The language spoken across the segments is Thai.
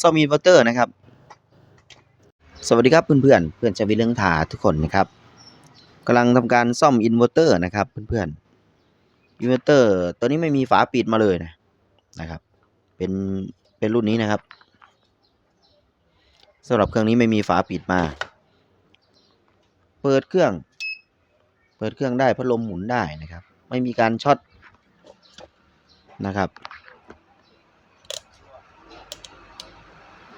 ซ่อมอินเวอร์เตอร์นะครับ สวัสดีครับเพื่อนเพื่อนเพื่อนจะวิเรื่องถาทุกคนนะครับกำลังทำการซ่อมอินเวอร์เตอร์นะครับเพื่อนๆอินเวอร์เตอร์ตัวนี้ไม่มีฝาปิดมาเลยนะนะครับ เป็นเป็นรุ่นนี้นะครับสำหรับเครื่องนี้ไม่มีฝาปิดมา เปิดเครื่อง เปิดเครื่องได้พัดลมหมุนได้นะครับ ไม่มีการช็อตนะครับ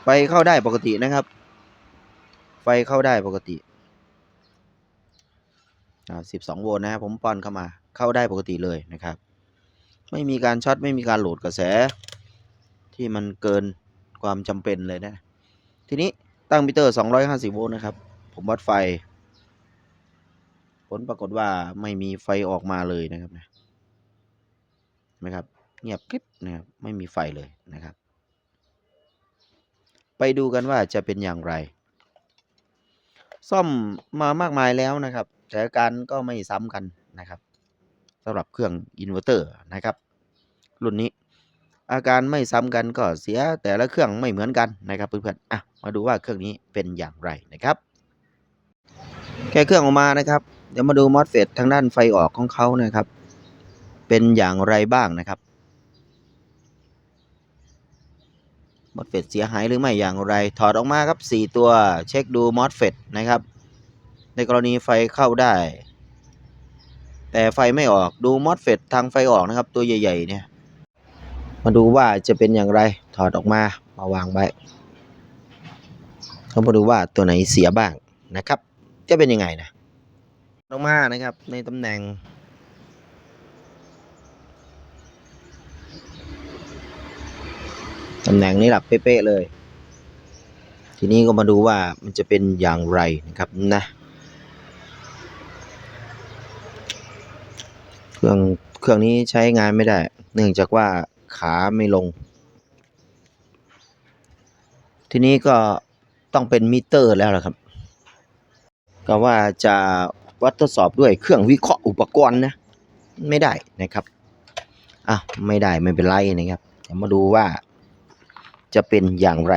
ไฟเข้าได้ปกตินะครับ ไฟเข้าได้ปกติอ่า12โวลต์นะครับผมป้อนเข้ามาเข้าได้ปกติเลยนะครับ ไม่มีการช็อตไม่มีการโหลดกระแส ที่มันเกินความจำเป็นเลยนะ ทีนี้ตั้งมิเตอร์ 250 โวลต์นะครับ ผมวัดไฟ ผลปรากฏว่าไม่มีไฟออกมาเลยนะครับนะนไหมครับ เงียบกริบนะครับ ไม่มีไฟเลยนะครับ ไปดูกันว่าจะเป็นอย่างไร ซ่อมมามากมายแล้วนะครับแต่อาการก็ไม่ซ้ำกันนะครับสำหรับเครื่องอินเวอร์เตอร์นะครับ รุ่นนี้ อาการไม่ซ้ำกันก็เสียแต่ละเครื่องไม่เหมือนกันนะครับเพื่อนๆอะมาดูว่าเครื่องนี้เป็นอย่างไรนะครับแค่เครื่องออกมานะครับ เดี๋ยวมาดูมอสเฟตทางด้านไฟออกของเขานะครับ เป็นอย่างไรบ้างนะครับ มอสเฟตเสียหายหรือไม่อย่างไร ถอดออกมาครับ 4 ตัวเช็คดูมอสเฟตนะครับ ในกรณีไฟเข้าได้ แต่ไฟไม่ออกดูมอสเฟตทางไฟออกนะครับ ตัวใหญ่ๆเนี่ยมาดูว่าจะเป็นอย่างไรถอดออกมามาวางไว้เขามาดูว่าตัวไหนเสียบ้างนะครับ จะเป็นยังไงนะออกมานะครับในตำแหน่ง ตำแหน่งนี้หลับเป๊ะๆเลย ทีนี้ก็มาดูว่ามันจะเป็นอย่างไรนะครับนะ เครื่องเครื่องนี้ใช้งานไม่ได้ เนื่องจากว่าขาไม่ลง ทีนี้ก็ต้องเป็นมิเตอร์แล้วล่ะครับ ก็ว่าจะวัดทดสอบด้วยเครื่องวิเคราะห์อุปกรณ์นะ ไม่ได้นะครับอะไม่ได้ไม่เป็นไรนะครับเดี๋ยวมาดูว่า จะเป็นอย่างไร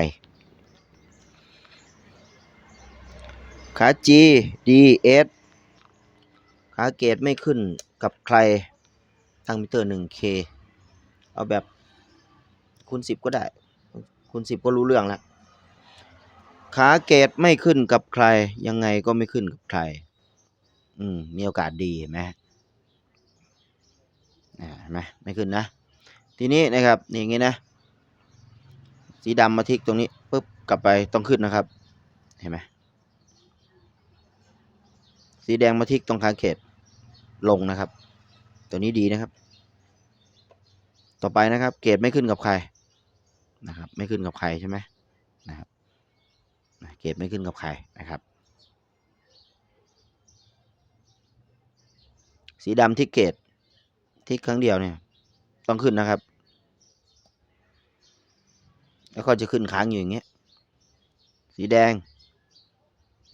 ขา G D S ขาเกตไม่ขึ้นกับใครตั้งมิเตอร์ 1K เอาแบบคูณ10 ก็ได้คูณ10 ก็รู้เรื่องแล้วขาเกตไม่ขึ้นกับใครยังไงก็ไม่ขึ้นกับใคร อืม มีโอกาสดีเห็นไหมอ่าเห็นไหมไม่ขึ้นนะ ทีนี้นะครับนี่อย่างงี้นะ สีดำมาทิกตรงนี้ปุ๊บกลับไปต้องขึ้นนะครับ เห็นไหมสีแดงมาทิกตรงคางเขตลงนะครับ ตัวนี้ดีนะครับ ต่อไปนะครับ เกรดไม่ขึ้นกับใครนะครับ ไม่ขึ้นกับใครใช่ไหมนะครับเกรดไม่ขึ้นกับใครนะครับ สีดำทิกเกตทิกครั้งเดียวเนี่ย ต้องขึ้นนะครับ แล้ว ก็จะขึ้นค้างอยู่อย่างเงี้ย สีแดง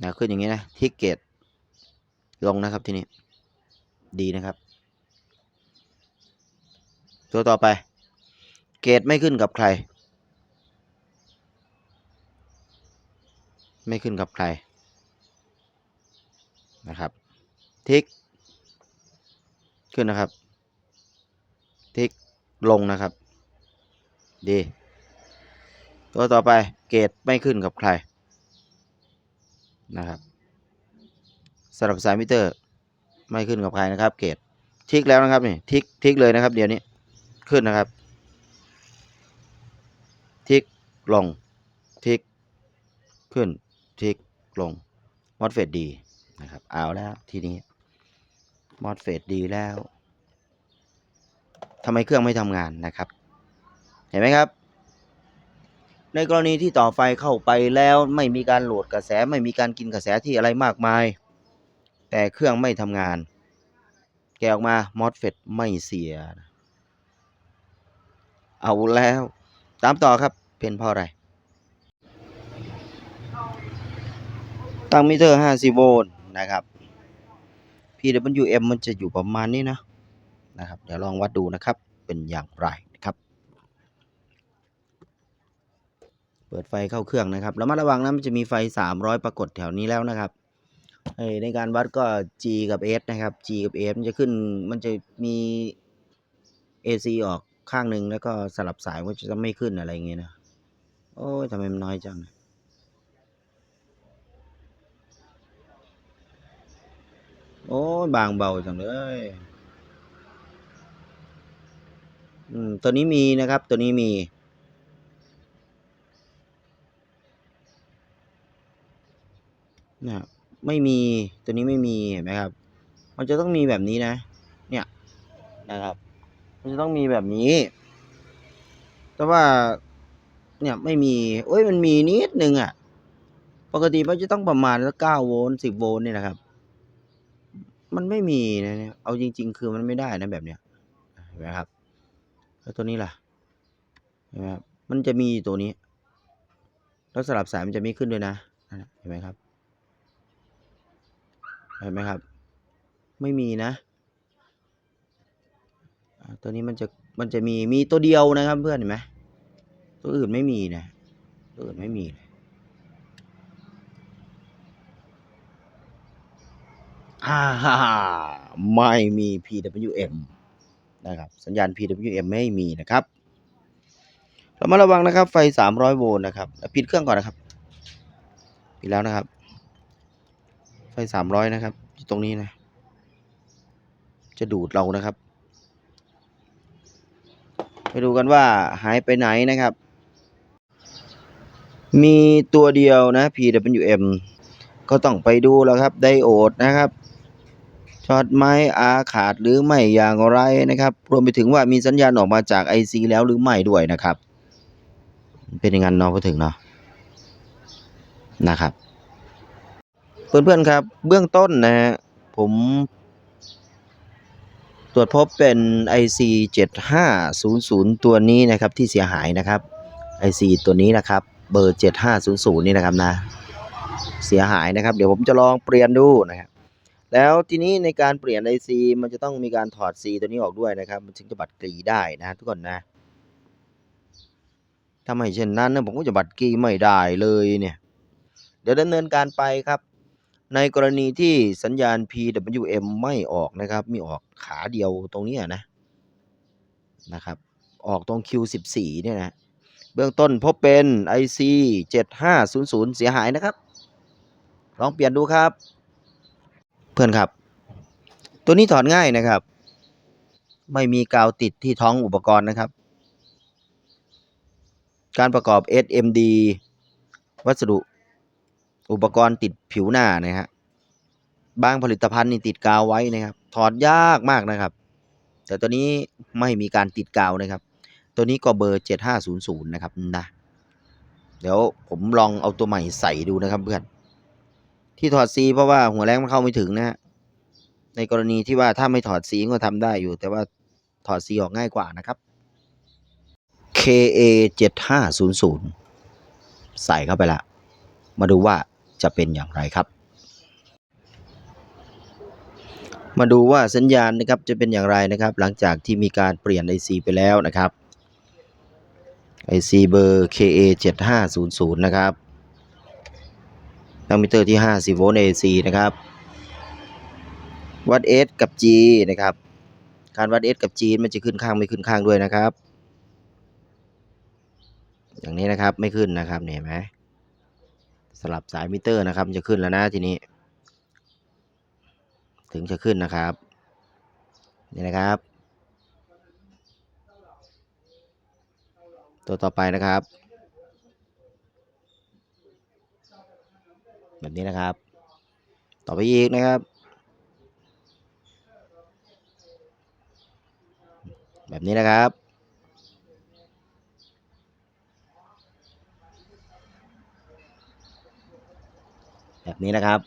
นะขึ้นอย่างงี้นะทิกเกตลงนะครับทีนี้ ดีนะครับ ตัวต่อไป เกตไม่ขึ้นกับใคร ไม่ขึ้นกับใครนะครับ ทิก ขึ้นนะครับ ทิกลงนะครับ ดี ตัวต่อไปเกรดไม่ขึ้นกับใครนะครับสำหรับสายมิเตอร์ไม่ขึ้นกับใครนะครับ เกรดทิกแล้วนะครับนี่ทิกทิกเลยนะครับ เดี๋ยวนี้ขึ้นนะครับ ทิกลงทิกขึ้นทิกลงมอดเฟดดีนะครับเอาแล้วทีนี้มอดเฟดดีแล้วทำไมเครื่องไม่ทำงานนะครับ เห็นไหมครับ ในกรณีที่ต่อไฟเข้าไปแล้วไม่มีการโหลดกระแสไม่มีการกินกระแสที่อะไรมากมาย แต่เครื่องไม่ทำงาน แกออกมามอสเฟตไม่เสีย เอาแล้ว ตามต่อครับเป็นเพราะอะไร ตั้งมิเตอร์ 50 โวลต์นะครับ PWM มันจะอยู่ประมาณนี้นะนะครับ เดี๋ยวลองวัดดูนะครับเป็นอย่างไรนะครับ เปิดไฟเข้าเครื่องนะครับระมัดระวังนะมันจะมีไฟ 300 ปรากฏแถวนี้แล้วนะครับในการวัดก็ G กับ S นะครับ G กับ S มันจะขึ้นมันจะมี AC ออกข้างหนึ่งแล้วก็สลับสายก็จะไม่ขึ้นอะไรอย่างเงี้ยนะ โอ้ยทำไมมันน้อยจังโอ้ยบางเบาจังเลยอืมตัวนี้มีนะครับ ตัวนี้มี นี่ยไม่มีตัวนี้ไม่มีเห็นไหมครับ มันจะต้องมีแบบนี้นะ เนี่ยนะครับ มันจะต้องมีแบบนี้ แต่ว่าเนี่ยไม่มีโอ้ยมันมีนิดหนึ่งอะปกติมันจะต้องประมาณสักเก้าโวลต์สิบโวลต์เนี่ยนะครับ มันไม่มีนะเนี่ยเอาจริง ๆ คือมันไม่ได้นะแบบเนี้ยเห็นไหมครับ แล้วตัวนี้ล่ะเห็นไหมครับมันจะมีตัวนี้ แล้วสลับสายมันจะไม่ขึ้นด้วยนะเห็นไหมครับ ห็นไหมครับ ไม่มีนะ ตัวนี้มันจะมันจะมีมีตัวเดียวนะครับเพื่อนเห็นไหมตัวอื่นไม่มีนะ ตัวอื่นไม่มีฮ่าฮ่าไม่มี PWM นะครับ สัญญาณ PWM ไม่มีนะครับเรามาระวังนะครับ ไฟ 300 โวลต์นะครับ ปิดเครื่องก่อนนะครับ ปิดแล้วนะครับ ไฟ300นะครับตรงนี้นะ จะดูดเรานะครับ ไปดูกันว่าหายไปไหนนะครับ มีตัวเดียวนะ PWM ก็ต้องไปดูแล้วครับ ไดโอดนะครับช็อตไม้อาขาดหรือไม่อย่างไรนะครับ รวมไปถึงว่ามีสัญญาณออกมาจาก IC แล้วหรือไม่ด้วยนะครับ เป็นอย่างนั้นเนาะพอถึงเนาะนะครับ เพื่อนๆครับ เบื้องต้นนะฮะผมตรวจพบเป็น IC 7500 ตัวนี้นะครับที่เสียหายนะครับ IC ตัวนี้นะครับ เบอร์ 7500 นี่นะครับนะ เสียหายนะครับ เดี๋ยวผมจะลองเปลี่ยนดูนะครับแล้วทีนี้ในการเปลี่ยน IC มันจะต้องมีการถอด C ตัวนี้ออกด้วยนะครับ มันถึงจะบัตรกรีได้นะทุกคนนะถ้าไมเช่นนั้นผมก็จะบัตรกรีไม่ได้เลยเนี่ย เดี๋ยวดำเนินการไปครับ ในกรณีที่สัญญาณ PWM ไม่ออกนะครับ มีออกขาเดียวตรงนี้นะนะครับ ออกตรง Q14 เนี่ยนะ เบื้องต้นพบเป็น IC 7500 เสียหายนะครับ ลองเปลี่ยนดูครับ เพื่อนครับ ตัวนี้ถอดง่ายนะครับ ไม่มีกาวติดที่ท้องอุปกรณ์นะครับ การประกอบ SMD วัสดุ อุปกรณ์ติดผิวหน้านะฮะบางผลิตภัณฑ์นี่ติดกาวไว้นะครับ ถอดยากมากนะครับ แต่ตัวนี้ไม่มีการติดกาวนะครับ ตัวนี้ก็เบอร์ 7500 นะครับนะเดี๋ยวผมลองเอาตัวใหม่ใส่ดูนะครับเพื่อนที่ถอดซีเพราะว่าหัวแรงมันเข้าไม่ถึงนะฮะในกรณีที่ว่าถ้าไม่ถอดซีก็ทำได้อยู่ แต่ว่าถอดซีออกง่ายกว่านะครับ KA 7500 ใส่เข้าไปละ มาดูว่า จะเป็นอย่างไรครับ มาดูว่าสัญญาณนะครับจะเป็นอย่างไรนะครับ หลังจากที่มีการเปลี่ยน IC ไปแล้วนะครับ IC เบอร์ KA 7500นะครับตั้งมิเตอร์ที่ 50 โวลต์ AC นะครับ วัด S กับ G นะครับ การวัด S กับ G มันจะขึ้นข้างไม่ขึ้นข้างด้วยนะครับ อย่างนี้นะครับไม่ขึ้นนะครับเนี่ยเห็นไหม สลับสายมิเตอร์นะครับจะขึ้นแล้วนะทีนี้ ถึงจะขึ้นนะครับ นี่นะครับ ตัวต่อไปนะครับ แบบนี้นะครับ ต่อไปอีกนะครับ แบบนี้นะครับ แบบนี้นะครับ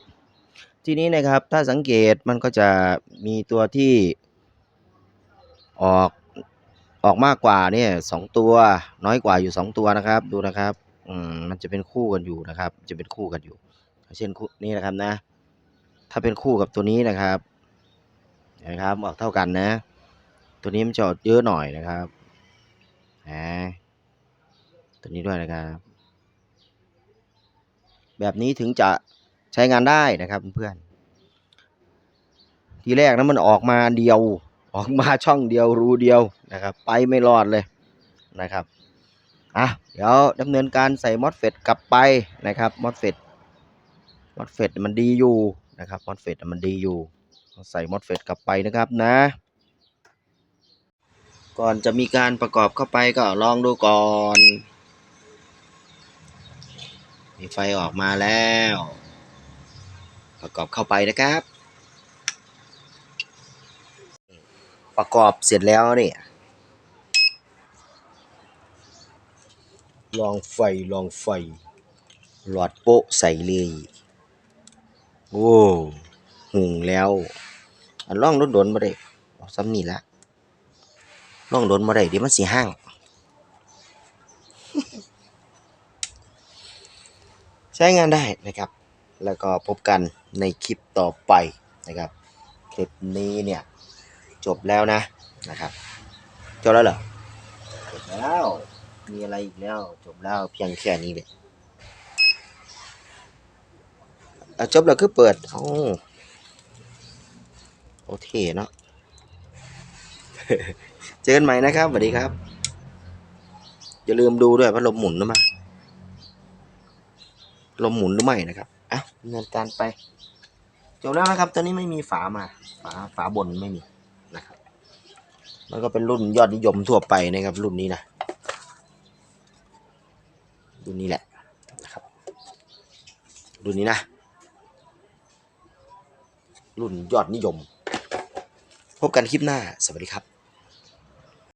ทีนี้นะครับถ้าสังเกตมันก็จะมีตัวที่ออกออกมากกว่าเนี่ยสองตัวน้อยกว่าอยู่สองตัวนะครับดูนะครับอืมมันจะเป็นคู่กันอยู่นะครับ จะเป็นคู่กันอยู่ เช่นคู่นี้นะครับนะ ถ้าเป็นคู่กับตัวนี้นะครับนะครับออกเท่ากันนะ ตัวนี้มันจะออกเยอะหน่อยนะครับอ่าตัวนี้ด้วยนะครับ แบบนี้ถึงจะ ใช้งานได้นะครับเพื่อนทีแรกนั้นมันออกมาเดียว ออกมาช่องเดียวรูเดียวนะครับ ไปไม่รอดเลยนะครับอะเดี๋ยวดำเนินการใส่มอสเฟตกลับไปนะครับมอสเฟตมอสเฟตมันดีอยู่นะครับมอสเฟตมันดีอยู่ ใส่มอสเฟตกลับไปนะครับนะ ก่อนจะมีการประกอบเข้าไปก็ลองดูก่อน มีไฟออกมาแล้ว ประกอบเข้าไปนะครับ ประกอบเสร็จแล้วเนี่ยลองไฟลองไฟ หลอดโป๊ะใส่เลย โอ้หุงแล้วอันล่องรถดนมาได้เอาซ้ำนี่ละล่องโดนมาได้เดี๋ยวมันสีห้าง ใช้งานได้นะครับ แล้วก็พบกันในคลิปต่อไปนะครับ คลิปนี้เนี่ยจบแล้วนะนะครับ จบแล้วเหรอ จบแล้ว มีอะไรอีกแล้ว จบแล้วเพียงแค่นี้เลยจบแล้วคือเปิด โอ้โอเคเนาะ เจอกันใหม่นะครับสวัสดีครับ อย่าลืมดูด้วยพัดลมหมุนนะมาลมหมุนหรือไม่นะครับ อะดำเนินการไป จบแล้วนะครับตอนนี้ไม่มีฝามา ฝาฝาบนไม่มีนะครับ มันก็เป็นรุ่นยอดนิยมทั่วไปนะครับ รุ่นนี้นะรุ่นนี้แหละนะครับ รุ่นนี้นะ รุ่นยอดนิยม พบกันคลิปหน้า สวัสดีครับ